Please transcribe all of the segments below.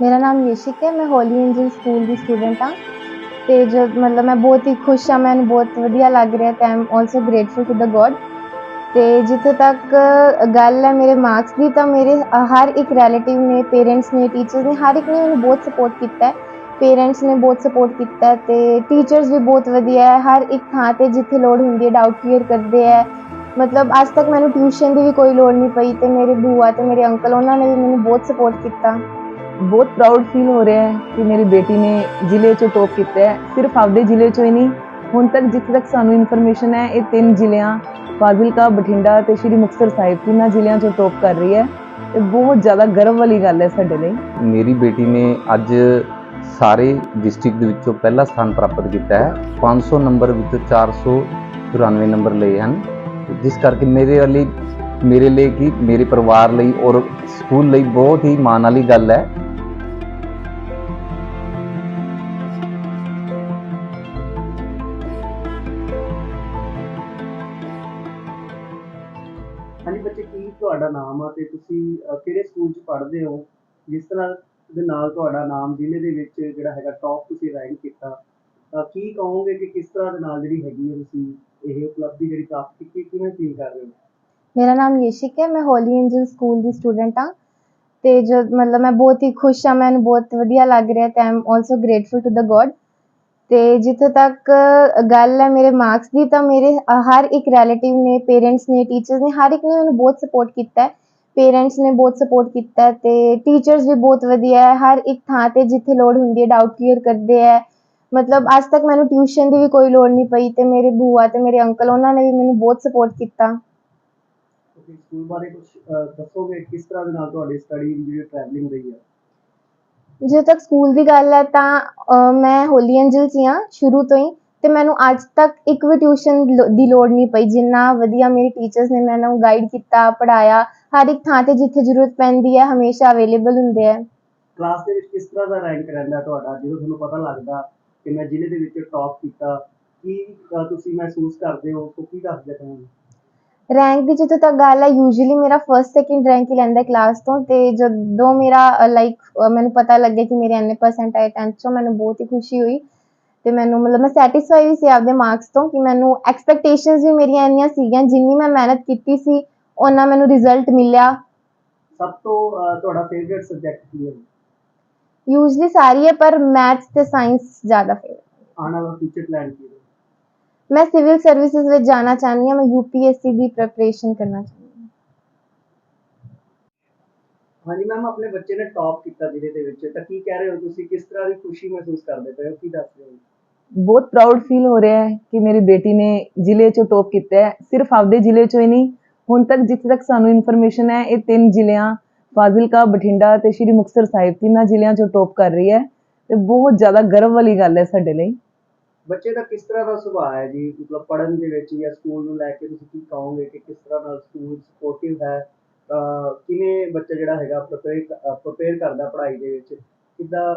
ਮੇਰਾ ਨਾਮ ਯਸ਼ਿਕ ਹੈ, ਮੈਂ ਹੋਲੀ ਐਂਜਲ ਸਕੂਲ ਦੀ ਸਟੂਡੈਂਟ ਹਾਂ ਤੇ ਜੋ ਮਤਲਬ ਮੈਂ ਬਹੁਤ ਹੀ ਖੁਸ਼ ਹਾਂ, ਮੈਨੂੰ ਬਹੁਤ ਵਧੀਆ ਲੱਗ ਰਿਹਾ ਤੇ I'm also grateful to the God ਤੇ ਜਿੱਥੇ ਤੱਕ ਗੱਲ ਹੈ ਮੇਰੇ ਮਾਰਕਸ ਦੀ ਤਾਂ ਮੇਰੇ ਹਰ ਇੱਕ ਰਿਲੇਟਿਵ ਨੇ ਪੇਰੈਂਟਸ ਨੇ ਟੀਚਰਸ ਨੇ, ਹਰ ਇੱਕ ਨੇ ਮੈਨੂੰ ਬਹੁਤ ਸਪੋਰਟ ਕੀਤਾ ਹੈ। ਪੇਰੈਂਟਸ ਨੇ ਬਹੁਤ ਸਪੋਰਟ ਕੀਤਾ ਹੈ ਤੇ ਟੀਚਰਸ ਵੀ ਬਹੁਤ ਵਧੀਆ ਹੈ, ਹਰ ਇੱਕ ਥਾਂ ਤੇ ਜਿੱਥੇ ਲੋੜ ਹੁੰਦੀ ਹੈ ਡਾਊਟ ਕਲੀਅਰ ਕਰਦੇ ਹੈ। ਮਤਲਬ ਅੱਜ ਤੱਕ ਮੈਨੂੰ ਟਿਊਸ਼ਨ ਦੀ ਵੀ ਕੋਈ ਲੋੜ ਨਹੀਂ ਪਈ ਤੇ ਮੇਰੇ ਭੂਆ ਤੇ ਮੇਰੇ ਅੰਕਲ ਉਹਨਾਂ ਨੇ ਵੀ ਮੈਨੂੰ ਬਹੁਤ ਸਪੋਰਟ ਕੀਤਾ। ਬਹੁਤ ਪ੍ਰਾਊਡ ਫੀਲ ਹੋ ਰਿਹਾ ਹੈ ਕਿ ਮੇਰੀ ਬੇਟੀ ਨੇ ਜ਼ਿਲ੍ਹੇ 'ਚੋਂ ਟੌਪ ਕੀਤਾ ਹੈ। ਸਿਰਫ ਆਪਦੇ ਜ਼ਿਲ੍ਹੇ 'ਚੋਂ ਹੀ ਨਹੀਂ, ਹੁਣ ਤੱਕ ਜਿੱਥੇ ਤੱਕ ਸਾਨੂੰ ਇਨਫੋਰਮੇਸ਼ਨ ਹੈ, ਇਹ ਤਿੰਨ ਜ਼ਿਲ੍ਹਿਆਂ, ਫਾਜ਼ਿਲਕਾ, ਬਠਿੰਡਾ ਤੇ ਸ਼੍ਰੀ ਮੁਕਤਸਰ ਸਾਹਿਬ ਤਿੰਨਾਂ ਜ਼ਿਲ੍ਹਿਆਂ 'ਚੋਂ ਟੌਪ ਕਰ ਰਹੀ ਹੈ। ਇਹ ਬਹੁਤ ਜ਼ਿਆਦਾ ਗਰਵ ਵਾਲੀ ਗੱਲ ਹੈ ਸਾਡੇ ਲਈ। ਮੇਰੀ ਬੇਟੀ ਨੇ ਅੱਜ ਸਾਰੇ ਡਿਸਟ੍ਰਿਕਟ ਦੇ ਵਿੱਚੋਂ ਪਹਿਲਾ ਸਥਾਨ ਪ੍ਰਾਪਤ ਕੀਤਾ ਹੈ। 500 ਨੰਬਰ ਵਿੱਚੋਂ 494 ਨੰਬਰ ਲਏ ਹਨ। ਜਿਸ ਕਰਕੇ ਮੇਰੇ ਲਈ ਮੇਰੇ ਲਈ ਕੀ, ਮੇਰੇ ਪਰਿਵਾਰ ਲਈ ਔਰ ਸਕੂਲ ਲਈ ਬਹੁਤ ਹੀ ਮਾਣ ਵਾਲੀ ਗੱਲ ਹੈ। ਹਾਂਜੀ ਕੀ ਤੁਹਾਡਾ ਨਾਮ ਆ ਤੇ ਤੁਸੀਂ ਅਹ, ਕਿਹੜੇ ਸਕੂਲ 'ਚ ਪੜ੍ਹਦੇ ਹੋ? ਜਿਸ ਤਰ੍ਹਾਂ ਦੇ ਨਾਲ ਤੁਹਾਡਾ ਨਾਮ ਜ਼ਿਲ੍ਹੇ ਦੇ ਵਿੱਚ ਜਿਹੜਾ ਹੈਗਾ ਟੌਪ ਤੁਸੀਂ ਰੈਂਕ ਕੀਤਾ ਤਾਂ ਕੀ ਕਹੋਗੇ ਕਿ ਕਿਸ ਤਰ੍ਹਾਂ ਦੇ ਨਾਲ ਜਿਹੜੀ ਹੈਗੀ ਹੈ ਤੁਸੀਂ ਇਹ ਉਪਲਬਧੀ ਜਿਹੜੀ ਪ੍ਰਾਪਤ ਕੀਤੀ ਕਿਵੇਂ ਫੀਲ ਕਰ ਰਹੇ ਹੋ? ਮੇਰਾ ਨਾਮ ਯਸ਼ਿਕ ਹੈ ਮੈਂ ਹੋਲੀ ਐਂਜਲ ਸਕੂਲ ਦੀ ਸਟੂਡੈਂਟ ਹਾਂ ਤੇ ਜੋ ਮਤਲਬ ਮੈਂ ਬਹੁਤ ਹੀ ਖੁਸ਼ ਹਾਂ ਮੈਨੂੰ ਬਹੁਤ ਵਧੀਆ ਲੱਗ ਰਿਹਾ ਤੇ I'm also grateful to the God ਤੇ ਜਿੱਥੇ ਤੱਕ ਗੱਲ ਹੈ ਮੇਰੇ ਮਾਰਕਸ ਦੀ, ਤਾਂ ਮੇਰੇ ਹਰ ਇੱਕ ਰਿਲੇਟਿਵ ਨੇ ਪੇਰੈਂਟਸ ਨੇ ਟੀਚਰਸ ਨੇ, ਹਰ ਇੱਕ ਨੇ ਮੈਨੂੰ ਬਹੁਤ ਸਪੋਰਟ ਕੀਤਾ ਹੈ। ਪੇਰੈਂਟਸ ਨੇ ਬਹੁਤ ਸਪੋਰਟ ਕੀਤਾ ਹੈ ਤੇ ਟੀਚਰਸ ਵੀ ਬਹੁਤ ਵਧੀਆ ਹੈ। ਹਰ ਇੱਕ ਥਾਂ ਤੇ ਜਿੱਥੇ ਲੋੜ ਹੁੰਦੀ ਹੈ ਡਾਊਟ ਕਲੀਅਰ ਕਰਦੇ ਹੈ। ਮਤਲਬ ਅੱਜ ਤੱਕ ਮੈਨੂੰ ਟਿਊਸ਼ਨ ਦੀ ਵੀ ਕੋਈ ਲੋੜ ਨਹੀਂ ਪਈ ਤੇ ਮੇਰੇ ਭੂਆ ਤੇ ਮੇਰੇ ਅੰਕਲ ਉਹਨਾਂ ਨੇ ਵੀ ਮੈਨੂੰ ਬਹੁਤ ਸਪੋਰਟ ਕੀਤਾ। ਸਕੂਲ ਬਾਰੇ ਕੁਝ ਦੱਸੋਗੇ ਕਿਸ ਤਰ੍ਹਾਂ ਦੇ ਨਾਲ ਤੁਹਾਡੀ ਸਟੱਡੀ ਜਿਹੜੀ ਟਰੈਵਲਿੰਗ ਰਹੀ ਹੈ? ਜਦੋਂ ਤੱਕ ਸਕੂਲ ਦੀ ਗੱਲ ਹੈ ਤਾਂ ਮੈਂ ਹੋਲੀ ਐਂਜਲ 'ਚ ਹੀ, ਸ਼ੁਰੂ ਤੋਂ ਹੀ। ਤੇ ਮੈਨੂੰ ਅੱਜ ਤੱਕ ਇੱਕ ਵੀ ਟਿਊਸ਼ਨ ਦੀ ਲੋੜ ਨਹੀਂ ਪਈ। ਜਿੰਨਾ ਵਧੀਆ ਮੇਰੇ ਟੀਚਰਸ ਨੇ ਮੈਨੂੰ ਗਾਈਡ ਕੀਤਾ ਪੜਾਇਆ ਹਰ ਇੱਕ ਥਾਂ ਤੇ ਜਿੱਥੇ ਜ਼ਰੂਰਤ ਪੈਂਦੀ ਹੈ, ਹਮੇਸ਼ਾ ਅਵੇਲੇਬਲ ਹੁੰਦੇ ਹੈ ਕਲਾਸ ਦੇ ਵਿੱਚ ਕਿਸ ਤਰ੍ਹਾਂ ਦਾ ਰੈਂਕ ਰਹਿੰਦਾ ਤੁਹਾਡਾ? ਜਦੋਂ ਤੁਹਾਨੂੰ ਪਤਾ ਲੱਗਦਾ ਕਿ ਮੈਂ ਜ਼ਿਲ੍ਹੇ ਦੇ ਵਿੱਚ ਟੌਪ ਕੀਤਾ, ਕੀ ਤੁਸੀਂ ਮਹਿਸੂਸ ਕਰਦੇ ਹੋ? ਕੀ ਦੱਸਦੇ ਹੋ ਰੈਂਕ ਦੀ ਜਿੱਥੇ ਤੱਕ ਗੱਲ ਹੈ ਯੂਜੂਅਲੀ ਮੇਰਾ ਫਰਸਟ ਸੈਕਿੰਡ ਰੈਂਕ ਹੀ ਲੈਂਦਾ ਕਲਾਸ ਤੋਂ ਤੇ ਜਦੋਂ ਮੇਰਾ ਲਾਈਕ ਮੈਨੂੰ ਪਤਾ ਲੱਗਿਆ ਕਿ ਮੇਰੇ ਇੰਨੇ ਪਰਸੈਂਟ ਆਏ 10th ਚੋਂ ਮੈਨੂੰ ਬਹੁਤ ਹੀ ਖੁਸ਼ੀ ਹੋਈ ਤੇ ਮੈਨੂੰ ਮਤਲਬ ਮੈਂ ਸੈਟੀਸਫਾਈ ਵੀ ਸੀ ਆਪਦੇ ਮਾਰਕਸ ਤੋਂ ਕਿ ਮੈਨੂੰ ਐਕਸਪੈਕਟੇਸ਼ਨਸ ਵੀ ਮੇਰੀਆਂ ਇੰਨੀਆਂ ਸੀਗੀਆਂ ਜਿੰਨੀ ਮੈਂ ਮਿਹਨਤ ਕੀਤੀ ਸੀ ਉਹਨਾਂ ਮੈਨੂੰ ਰਿਜ਼ਲਟ ਮਿਲਿਆ। ਸਭ ਤੋਂ ਤੁਹਾਡਾ ਫੇਵਰਿਟ ਸਬਜੈਕਟ ਕੀ ਹੈ? ਯੂਜੂਅਲੀ ਸਾਰੀ ਹੈ ਪਰ ਮੈਥਸ ਤੇ ਸਾਇੰਸ ਜ਼ਿਆਦਾ ਫੇਵਰਟ ਆਉਣ ਵਾਲਾ ਫਿਊਚਰ ਪਲਾਨ ਕੀ ਹੈ? ਮੈਂ ਸਿਵਲ ਸਰਵਿਸਿਜ਼ ਵਿੱਚ ਜਾਣਾ ਚਾਹੁੰਦੀ ਹਾਂ ਮੈਂ ਯੂਪੀਐਸਸੀ ਦੀ ਪ੍ਰੈਪਰੇਸ਼ਨ ਕਰਨਾ ਚਾਹੁੰਦੀ ਹਾਂ। ਹਾਂਜੀ ਮੈਮ ਆਪਣੇ ਬੱਚੇ ਨੇ ਟੌਪ ਕੀਤਾ ਜ਼ਿਲ੍ਹੇ ਦੇ ਵਿੱਚ। ਤਾਂ ਕੀ ਕਹਿ ਰਹੇ ਹੋ ਤੁਸੀਂ? ਕਿਸ ਤਰ੍ਹਾਂ ਦੀ ਖੁਸ਼ੀ ਮਹਿਸੂਸ ਕਰਦੇ ਪਏ ਹੋ? ਕੀ ਦੱਸ ਰਹੇ ਹੋ? ਬਹੁਤ ਪ੍ਰਾਊਡ ਫੀਲ ਹੋ ਰਿਹਾ ਹੈ ਕਿ ਮੇਰੀ ਬੇਟੀ ਨੇ ਜ਼ਿਲ੍ਹੇ 'ਚੋਂ ਟੌਪ ਕੀਤਾ ਹੈ। ਸਿਰਫ ਆਪਦੇ ਜ਼ਿਲ੍ਹੇ 'ਚੋਂ ਹੀ ਨਹੀਂ ਹੁਣ ਤੱਕ ਜਿੱਥੇ ਤੱਕ ਸਾਨੂੰ ਇਨਫੋਰਮੇਸ਼ਨ ਹੈ ਇਹ ਤਿੰਨ ਜ਼ਿਲ੍ਹਿਆਂ ਫਾਜ਼ਿਲਕਾ ਬਠਿੰਡਾ ਤੇ ਸ਼੍ਰੀ ਮੁਕਤਸਰ ਸਾਹਿਬ ਤਿੰਨਾਂ ਜ਼ਿਲ੍ਹਿਆਂ 'ਚੋਂ ਟੌਪ ਕਰ ਰਹੀ ਹੈ। ਤੇ ਬਹੁਤ ਜ਼ਿਆਦਾ ਗਰਵ ਵਾਲੀ ਗੱਲ ਹੈ ਸਾਡੇ ਲਈ। ਬੱਚੇ ਦਾ ਕਿਸ ਤਰ੍ਹਾਂ ਦਾ ਸੁਭਾਅ ਹੈ ਜੀ? ਮਤਲਬ ਪੜ੍ਹਨ ਦੇ ਵਿੱਚ ਜਾਂ ਸਕੂਲ ਨੂੰ ਲੈ ਕੇ ਤੁਸੀਂ ਕੀ ਕਹੋਗੇ ਕਿ ਕਿਸ ਤਰ੍ਹਾਂ ਨਾਲ ਸਕੂਲ ਸਪੋਰਟਿਵ ਹੈ? ਤਾਂ ਕਿਵੇਂ ਬੱਚਾ ਜਿਹੜਾ ਹੈਗਾ ਪ੍ਰਪੇਅਰ ਪ੍ਰਪੇਅਰ ਕਰਦਾ ਪੜ੍ਹਾਈ ਦੇ ਵਿੱਚ? ਕਿੱਦਾਂ?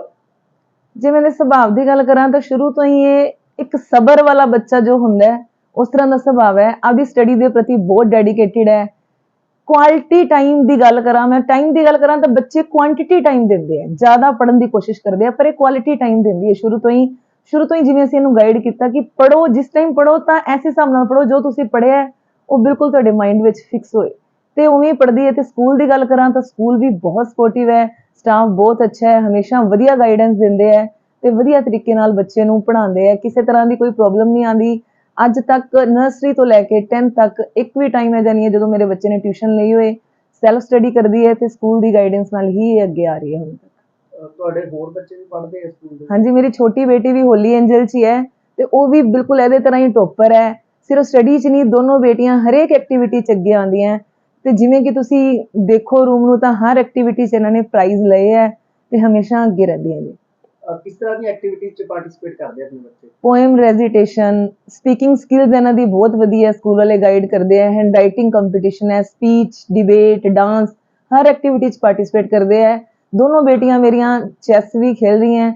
ਜੇ ਮੈਂ ਸੁਭਾਅ ਦੀ ਗੱਲ ਕਰਾਂ ਤਾਂ ਸ਼ੁਰੂ ਤੋਂ ਹੀ ਇਹ ਇੱਕ ਸਬਰ ਵਾਲਾ ਬੱਚਾ ਜੋ ਹੁੰਦਾ ਹੈ, ਉਸ ਤਰ੍ਹਾਂ ਦਾ ਸੁਭਾਅ ਹੈ। ਆਪਦੀ ਸਟੱਡੀ ਦੇ ਪ੍ਰਤੀ ਬਹੁਤ ਡੈਡੀਕੇਟਿਡ ਹੈ। ਕੁਆਲਿਟੀ ਟਾਈਮ ਦੀ ਗੱਲ ਕਰਾਂ ਮੈਂ ਟਾਈਮ ਦੀ ਗੱਲ ਕਰਾਂ ਤਾਂ ਬੱਚੇ ਕੁਆਂਟੀਟੀ ਟਾਈਮ ਦਿੰਦੇ ਆ ਜ਼ਿਆਦਾ ਪੜਨ ਦੀ ਕੋਸ਼ਿਸ਼ ਕਰਦੇ ਆ, ਪਰ ਇਹ ਕੁਆਲਿਟੀ ਟਾਈਮ ਦਿੰਦੀ ਹੈ। ਸ਼ੁਰੂ ਤੋਂ ਹੀ ਸ਼ੁਰੂ ਤੋਂ ਹੀ ਜਿਵੇਂ ਅਸੀਂ ਇਹਨੂੰ ਗਾਈਡ ਕੀਤਾ ਕਿ ਪੜੋ ਜਿਸ ਟਾਈਮ ਪੜੋ ਤਾਂ ਐਸੇ ਹਿਸਾਬ ਨਾਲ ਪੜੋ ਜੋ ਤੁਸੀਂ ਪੜਿਆ ਉਹ ਬਿਲਕੁਲ ਤੁਹਾਡੇ ਮਾਈਂਡ ਵਿੱਚ ਫਿਕਸ ਹੋਏ। ਤੇ ਉਵੇਂ ਹੀ ਪੜ੍ਹਦੀ ਹੈ ਤੇ ਸਕੂਲ ਦੀ ਗੱਲ ਕਰਾਂ ਤਾਂ ਸਕੂਲ ਵੀ ਬਹੁਤ ਸਪੋਰਟਿਵ ਹੈ ਸਟਾਫ ਬਹੁਤ ਅੱਛਾ ਹੈ, ਹਮੇਸ਼ਾ ਵਧੀਆ ਗਾਈਡੈਂਸ ਦਿੰਦੇ ਹੈ ਤੇ ਵਧੀਆ ਤਰੀਕੇ ਨਾਲ ਬੱਚੇ ਨੂੰ ਪੜ੍ਹਾਉਂਦੇ ਹੈ। ਕਿਸੇ ਤਰ੍ਹਾਂ ਦੀ ਕੋਈ ਪ੍ਰੋਬਲਮ ਨਹੀਂ ਆਂਦੀ ਅੱਜ ਤੱਕ ਨਰਸਰੀ ਤੋਂ ਲੈ ਕੇ 10th ਤੱਕ ਇੱਕ ਵੀ ਟਾਈਮ ਹੈ ਜਾਨੀ ਹੈ ਜਦੋਂ ਮੇਰੇ ਬੱਚੇ ਨੇ ਟਿਊਸ਼ਨ ਲਈ ਹੋਏ। ਸੈਲਫ ਸਟੱਡੀ ਕਰਦੀ ਹੈ ਤੇ ਸਕੂਲ ਦੀ ਗਾਈਡੈਂਸ ਨਾਲ ਹੀ ਅੱਗੇ ਆ ਰਹੀ ਹੈ ਹੁਣ ਤੱਕ। ਤੁਹਾਡੇ ਹੋਰ ਬੱਚੇ ਵੀ ਪੜ੍ਹਦੇ ਆ ਸਕੂਲ ਦੇ ਹਾਂਜੀ ਮੇਰੀ ਛੋਟੀ ਬੇਟੀ ਵੀ ਹੋਲੀ ਐਂਜਲ 'ਚ ਹੀ ਹੈ ਤੇ ਉਹ ਵੀ ਬਿਲਕੁਲ ਇਹਦੇ ਤਰ੍ਹਾਂ ਹੀ ਟੋਪਰ ਹੈ। ਸਿਰਫ ਸਟੱਡੀ 'ਚ ਨਹੀਂ ਦੋਨੋਂ ਬੇਟੀਆਂ ਹਰੇਕ ਐਕਟੀਵਿਟੀ 'ਚ ਅੱਗੇ ਆਉਂਦੀਆਂ ਤੇ ਜਿਵੇਂ ਕਿ ਤੁਸੀਂ ਦੇਖੋ ਰੂਮ ਨੂੰ ਤਾਂ ਹਰ ਐਕਟੀਵਿਟੀ 'ਚ ਇਹਨਾਂ ਨੇ ਪ੍ਰਾਈਜ਼ ਲਏ ਹੈ ਤੇ ਹਮੇਸ਼ਾ ਅੱਗੇ ਰਹਿੰਦੀਆਂ ਨੇ। ਕਿਸ ਤਰ੍ਹਾਂ ਦੀ ਐਕਟੀਵਿਟੀ 'ਚ ਪਾਰਟਿਸਿਪੇਟ ਕਰਦੇ ਆ ਆਪਣੇ ਬੱਚੇ? ਪੋਇਮ ਰੈਜ਼ਿਟੇਸ਼ਨ ਸਪੀਕਿੰਗ ਸਕਿੱਲਸ ਇਹਨਾਂ ਦੀ ਬਹੁਤ ਵਧੀਆ ਸਕੂਲ ਵਾਲੇ ਗਾਈਡ ਕਰਦੇ ਆ ਹੈਂਡ ਰਾਈਟਿੰਗ ਕੰਪੀਟੀਸ਼ਨ ਹੈ ਸਪੀਚ ਡਿਬੇਟ ਡਾਂਸ ਹਰ ਐਕਟੀਵਿਟੀ 'ਚ ਪਾਰਟਿਸਿਪੇਟ ਕਰਦੇ ਆ ਦੋਨੋਂ ਬੇਟੀਆਂ ਮੇਰੀਆਂ ਚੈਸ ਵੀ ਖੇਲ ਰਹੀਆਂ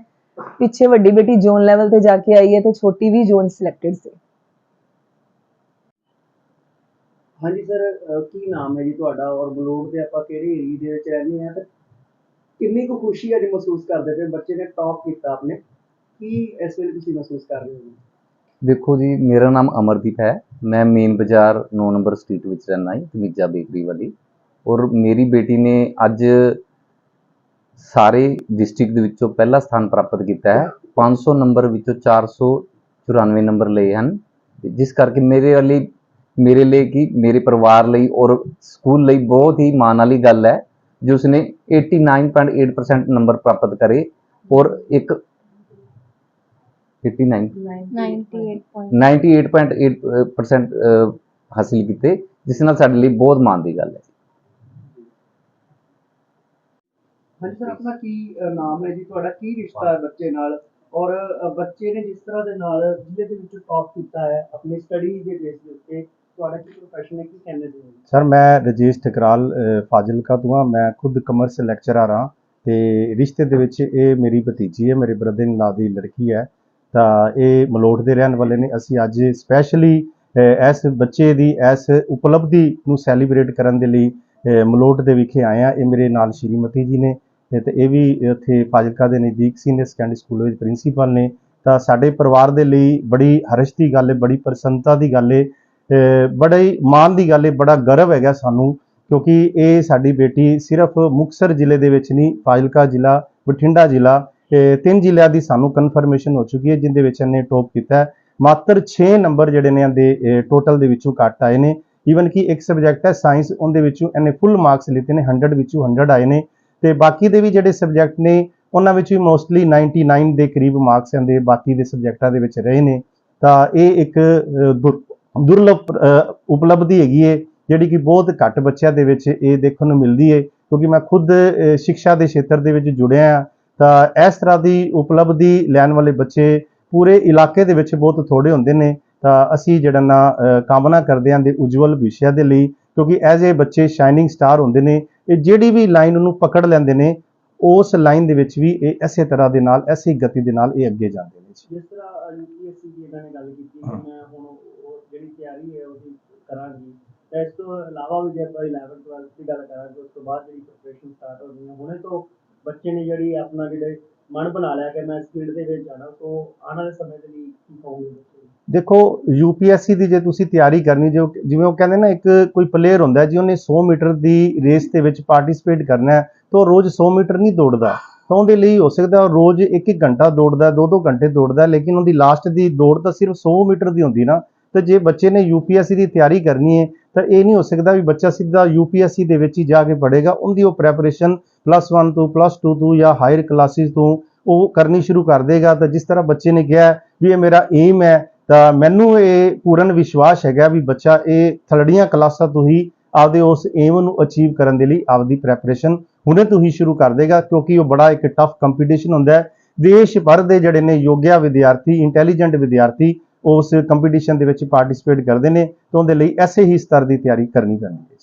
ਪਿੱਛੇ ਵੱਡੀ ਬੇਟੀ ਜ਼ੋਨ ਲੈਵਲ ਤੇ ਜਾ ਕੇ ਆਈ ਹੈ ਤੇ ਛੋਟੀ ਵੀ ਜ਼ੋਨ ਸਿਲੈਕਟਡ ਸੀ ਹਾਂਜੀ ਸਰ ਕੀ ਨਾਮ ਹੈ ਜੀ ਤੁਹਾਡਾ ਔਰ ਬਲੂੜ ਦੇ ਆਪਾਂ ਕਿਹੜੇ ਏਰੀਆ ਦੇ ਵਿੱਚ ਰਹਿੰਦੇ ਆ ਤੇ ਕਿੰਨੀ ਕੁ ਖੁਸ਼ੀ ਅੱਜ ਮਹਿਸੂਸ ਕਰਦੇ ਪਏ ਬੱਚੇ ਨੇ ਟੌਪ ਕੀਤਾ ਆਪਣੇ ਕੀ ਇਸ ਵੇਲੇ ਤੁਸੀਂ ਮਹਿਸੂਸ ਕਰ ਰਹੇ ਹੋ ਦੇਖੋ ਜੀ ਮੇਰਾ ਨਾਮ ਅਮਰਦੀਪ ਹੈ ਮੈਂ ਮੇਨ ਬਾਜ਼ਾਰ 9 ਨੰਬਰ ਸਟਰੀਟ ਵਿੱਚ ਰਹਿੰਦਾ ਹਾਂ ਤਮੀਜਾ ਬੇਕਰੀ ਵਾਲੀ ਔਰ ਮੇਰੀ ਬੇਟੀ ਨੇ ਅੱਜ ਸਾਰੇ ਡਿਸਟ੍ਰਿਕਟ ਦੇ ਵਿੱਚੋਂ ਪਹਿਲਾ ਸਥਾਨ ਪ੍ਰਾਪਤ ਕੀਤਾ ਹੈ। 500 ਨੰਬਰ ਵਿੱਚੋਂ 494 ਨੰਬਰ ਲਏ ਹਨ। ਜਿਸ ਕਰਕੇ ਮੇਰੇ ਲਈ ਮੇਰੇ ਲਈ ਕੀ ਮੇਰੇ ਪਰਿਵਾਰ ਲਈ ਔਰ ਸਕੂਲ ਲਈ ਬਹੁਤ ਹੀ ਮਾਣ ਵਾਲੀ ਗੱਲ ਹੈ ਜੋ ਉਸਨੇ 89.8% ਨੰਬਰ ਪ੍ਰਾਪਤ ਕਰੇ ਔਰ ਇੱਕ 89 98.8 98.8% ਅਹ, ਹਾਸਿਲ ਕੀਤੇ ਜਿਸ ਨਾਲ ਸਾਡੇ ਲਈ ਬਹੁਤ ਮਾਣ ਦੀ ਗੱਲ ਹੈ। ਹਾਂਜੀ ਸਰ, ਆਪਣਾ ਕੀ ਨਾਮ ਹੈ ਜੀ ਤੁਹਾਡਾ? ਕੀ ਰਿਸ਼ਤਾ ਹੈ ਬੱਚੇ ਨਾਲ? ਔਰ ਬੱਚੇ ਨੇ ਜਿਸ ਤਰ੍ਹਾਂ ਦੇ ਨਾਲ ਜ਼ਿਲ੍ਹੇ ਦੇ ਵਿੱਚ ਟੌਪ ਕੀਤਾ ਹੈ, ਆਪਣੀ ਸਟੱਡੀ ਦੇ ਬੇਸ ਦੇ ਉੱਤੇ, ਤੁਹਾਡਾ ਕੀ ਪ੍ਰੋਫੈਸ਼ਨ ਹੈ, ਕੀ ਕਹਿੰਦੇ ਜੀ ਸਰ, ਮੈਂ ਰਜੇਸ਼ ਠਕਰਾਲ ਫਾਜ਼ਿਲਕਾ ਤੋਂ ਹਾਂ। ਮੈਂ ਖੁਦ ਕਮਰਸ ਲੈਕਚਰਰ ਹਾਂ ਤੇ ਰਿਸ਼ਤੇ ਦੇ ਵਿੱਚ ਇਹ ਮੇਰੀ ਭਤੀਜੀ ਹੈ, ਮੇਰੇ ਬ੍ਰਦਰ ਇਨ ਲਾ ਦੀ ਲੜਕੀ ਹੈ। ਤਾਂ ਇਹ ਮਲੋਟ ਦੇ ਰਹਿਣ ਵਾਲੇ ਨੇ। ਅਸੀਂ ਅੱਜ ਸਪੈਸ਼ਲੀ ਇਸ ਬੱਚੇ ਦੀ, ਇਸ ਉਪਲਬਧੀ ਨੂੰ ਸੈਲੀਬ੍ਰੇਟ ਕਰਨ ਦੇ ਲਈ ਮਲੋਟ ਦੇ ਵਿਖੇ ਆਏ ਹਾਂ। ਇਹ ਮੇਰੇ ਨਾਲ ਸ਼੍ਰੀਮਤੀ ਜੀ ਨੇ। ਤੇ- ਇਹ ਵੀ ਇੱਥੇ ਫਾਜ਼ਿਲਕਾ ਦੇ ਨਜ਼ਦੀਕ ਸੀਨੀਅਰ ਸੈਕੰਡਰੀ ਸਕੂਲ ਵਿੱਚ ਪ੍ਰਿੰਸੀਪਲ ਨੇ। ਤਾਂ ਸਾਡੇ ਪਰਿਵਾਰ ਦੇ ਲਈ ਬੜੀ ਹਰਸ਼ ਦੀ ਗੱਲ ਹੈ ਬੜੀ ਪ੍ਰਸੰਨਤਾ ਦੀ ਗੱਲ ਹੈ ਬੜੇ ਹੀ ਮਾਣ ਦੀ ਗੱਲ ਹੈ ਬੜਾ ਗਰਵ ਹੈਗਾ ਸਾਨੂੰ, ਕਿਉਂਕਿ ਇਹ ਸਾਡੀ ਬੇਟੀ ਸਿਰਫ ਮੁਕਤਸਰ ਜ਼ਿਲ੍ਹੇ ਦੇ ਵਿੱਚ ਨਹੀਂ, ਫਾਜ਼ਿਲਕਾ ਜ਼ਿਲ੍ਹਾ, ਬਠਿੰਡਾ ਜ਼ਿਲ੍ਹਾ ਤਿੰਨ ਜ਼ਿਲ੍ਹਿਆਂ ਦੀ ਸਾਨੂੰ ਕਨਫਰਮੇਸ਼ਨ ਹੋ ਚੁੱਕੀ ਹੈ ਜਿੰਦੇ ਵਿੱਚ ਇਹਨੇ ਟੌਪ ਕੀਤਾ। ਮਾਤਰ 6 ਨੰਬਰ ਜਿਹੜੇ ਨੇ ਇਹਦੇ ਟੋਟਲ ਦੇ ਵਿੱਚੋਂ ਘੱਟ ਆਏ ਨੇ। ਈਵਨ ਕਿ ਇੱਕ ਸਬਜੈਕਟ ਹੈ ਸਾਇੰਸ ਉਹਦੇ ਵਿੱਚੋਂ ਇਹਨੇ ਫੁੱਲ ਮਾਰਕਸ ਲਿੱਤੇ ਨੇ 100 ਵਿੱਚੋਂ 100 ਆਏ ਨੇ। ਤੇ ਬਾਕੀ ਦੇ ਵੀ ਜਿਹੜੇ ਸਬਜੈਕਟ ਨੇ ਉਹਨਾਂ ਵਿੱਚ ਵੀ ਮੋਸਟਲੀ 99 ਦੇ ਕਰੀਬ ਮਾਰਕਸ ਇਹਦੇ ਬਾਕੀ ਦੇ ਸਬਜੈਕਟਾਂ ਦੇ ਵਿੱਚ ਰਹੇ ਨੇ। ਤਾਂ ਇਹ ਇੱਕ ਦੁਰ- ਦੁਰਲਭ ਉਪਲਬਧੀ ਹੈਗੀ ਹੈ ਜਿਹੜੀ ਕਿ ਬਹੁਤ ਘੱਟ ਬੱਚਿਆਂ ਦੇ ਵਿੱਚ ਇਹ ਦੇਖਣ ਨੂੰ ਮਿਲਦੀ ਹੈ ਕਿਉਂਕਿ ਮੈਂ ਖੁਦ ਅਹ, ਸਿੱਖਿਆ ਦੇ ਖੇਤਰ ਦੇ ਵਿੱਚ ਜੁੜਿਆ ਹਾਂ ਤਾਂ ਇਸ ਤਰ੍ਹਾਂ ਦੀ ਉਪਲਬਧੀ ਲੈਣ ਵਾਲੇ ਬੱਚੇ ਪੂਰੇ ਇਲਾਕੇ ਦੇ ਵਿੱਚ ਬਹੁਤ ਥੋੜੇ ਹੁੰਦੇ ਨੇ। ਤਾਂ ਅਸੀਂ ਜਿਹੜਾ ਨਾ ਕਾਮਨਾ ਕਰਦੇ ਹਾਂ ਦੇ ਉਜਵਲ ਵਿਸ਼ਿਆਂ ਦੇ ਲਈ ਕਿਉਂਕਿ ਐਜ਼ ਏ ਬੱਚੇ ਸ਼ਾਈਨਿੰਗ ਸਟਾਰ ਹੁੰਦੇ ਨੇ ਇਹ ਜਿਹੜੀ ਵੀ ਲਾਈਨ ਉਹਨੂੰ ਪਕੜ ਲੈਂਦੇ ਨੇ ਉਸ ਲਾਈਨ ਦੇ ਵਿੱਚ ਵੀ ਇਹ ਇਸੇ ਤਰ੍ਹਾਂ ਦੇ ਨਾਲ ਐਸੀ ਗਤੀ ਦੇ ਨਾਲ ਇਹ ਅੱਗੇ ਜਾਂਦੇ ਨੇ ਜਿਸ ਤਰ੍ਹਾਂ ਯੂਪੀਐਸਸੀ ਦੀ ਇਹਨਾਂ ਨੇ ਗੱਲ ਕੀਤੀ ਕਿ ਮੈਂ ਹੁਣ ਉਹ ਜਿਹੜੀ ਤਿਆਰੀ ਹੈ ਉਹਦੀ ਕਰਾਂਗੀ ਤੇ ਇਸ ਤੋਂ ਇਲਾਵਾ ਵੀ ਜੇ ਆਪਾਂ 11 12 ਦੀ ਗੱਲ ਕਰਾਂਗੇ ਉਸ ਤੋਂ ਬਾਅਦ ਜਿਹੜੀ ਪ੍ਰੈਪਰੇਸ਼ਨ ਸਟਾਰਟ ਹੋ ਗਈ ਹੈ ਹੁਣੇ ਤੋਂ ਬੱਚੇ ਨੇ ਜਿਹੜੀ ਆਪਣਾ ਜਿਹੜੇ ਮਨ ਬਣਾ ਲਿਆ ਕਿ ਮੈਂ ਇਸ ਫੀਲਡ ਦੇ ਵਿੱਚ ਜਾਣਾ ਤੋਂ ਆਉਣ ਵਾਲੇ ਸਮੇਂ ਦੇ ਲਈ ਕੀ ਕਹੋਗੇ? ਦੇਖੋ ਯੂਪੀਐਸਸੀ ਦੀ ਜੇ ਤੁਸੀਂ ਤਿਆਰੀ ਕਰਨੀ ਜੋ ਜਿਵੇਂ ਉਹ ਕਹਿੰਦੇ ਨਾ ਇੱਕ ਕੋਈ ਪਲੇਅਰ ਹੁੰਦਾ ਹੈ, ਜੀ ਉਹਨੇ 100 ਮੀਟਰ ਦੀ ਰੇਸ ਦੇ ਵਿੱਚ ਪਾਰਟਿਸਿਪੇਟ ਕਰਨਾ ਹੈ ਤਾਂ ਉਹ ਰੋਜ਼ 100 ਮੀਟਰ ਨਹੀਂ ਦੌੜਦਾ। ਤਾਂ ਉਹਦੇ ਲਈ ਹੋ ਸਕਦਾ ਉਹ ਰੋਜ਼ 1-1 ਘੰਟਾ ਦੌੜਦਾ 2-2 ਘੰਟੇ ਦੌੜਦਾ ਲੇਕਿਨ ਉਹਦੀ ਲਾਸਟ ਦੀ ਦੌੜ ਤਾਂ ਸਿਰਫ 100 ਮੀਟਰ ਦੀ ਹੁੰਦੀ ਨਾ। ਤਾਂ ਜੇ ਬੱਚੇ ਨੇ ਯੂਪੀਐਸਸੀ ਦੀ ਤਿਆਰੀ ਕਰਨੀ ਹੈ ਤਾਂ ਇਹ ਨਹੀਂ ਹੋ ਸਕਦਾ ਵੀ ਬੱਚਾ ਸਿੱਧਾ ਯੂਪੀਐਸਸੀ ਦੇ ਵਿੱਚ ਹੀ ਜਾ ਕੇ ਪੜ੍ਹੇਗਾ। ਉਹਦੀ ਉਹ ਪ੍ਰੈਪਰੇਸ਼ਨ ਪਲੱਸ 1 ਤੋਂ ਪਲੱਸ 2 ਤੋਂ ਜਾਂ ਹਾਇਰ ਕਲਾਸਿਸ ਤੋਂ ਉਹ ਕਰਨੀ ਸ਼ੁਰੂ ਕਰ ਦੇਗਾ। ਤਾਂ ਜਿਸ ਤਰ੍ਹਾਂ ਬੱਚੇ ਨੇ ਕਿਹਾ ਵੀ ਇਹ ਮੇਰਾ ਏਮ ਹੈ ਤਾਂ ਮੈਨੂੰ ਇਹ ਪੂਰਨ ਵਿਸ਼ਵਾਸ ਹੈਗਾ ਵੀ ਬੱਚਾ, ਇਹ ਥਲੜੀਆਂ ਕਲਾਸਾਂ ਤੋਂ ਹੀ ਆਪਦੇ ਉਸ ਏਮ ਨੂੰ ਅਚੀਵ ਕਰਨ ਦੇ ਲਈ ਆਪਦੀ ਪ੍ਰੈਪਰੇਸ਼ਨ ਹੁਣੇ ਤੋਂ ਹੀ ਸ਼ੁਰੂ ਕਰ ਦੇਗਾ, ਕਿਉਂਕਿ ਉਹ ਬੜਾ ਇੱਕ ਟਫ ਕੰਪੀਟੀਸ਼ਨ ਹੁੰਦਾ ਹੈ। ਦੇਸ਼ ਭਰ ਦੇ ਜਿਹੜੇ ਨੇ ਯੋਗਿਆ ਵਿਦਿਆਰਥੀ ਇੰਟੈਲੀਜੈਂਟ ਵਿਦਿਆਰਥੀ ਉਸ ਕੰਪੀਟੀਸ਼ਨ ਦੇ ਵਿੱਚ ਪਾਰਟਿਸਿਪੇਟ ਕਰਦੇ ਨੇ ਤਾਂ ਉਹਦੇ ਲਈ ਐਸੇ ਹੀ ਸਤਰ ਦੀ ਤਿਆਰੀ ਕਰਨੀ ਪੈਂਦੀ ਹੈ।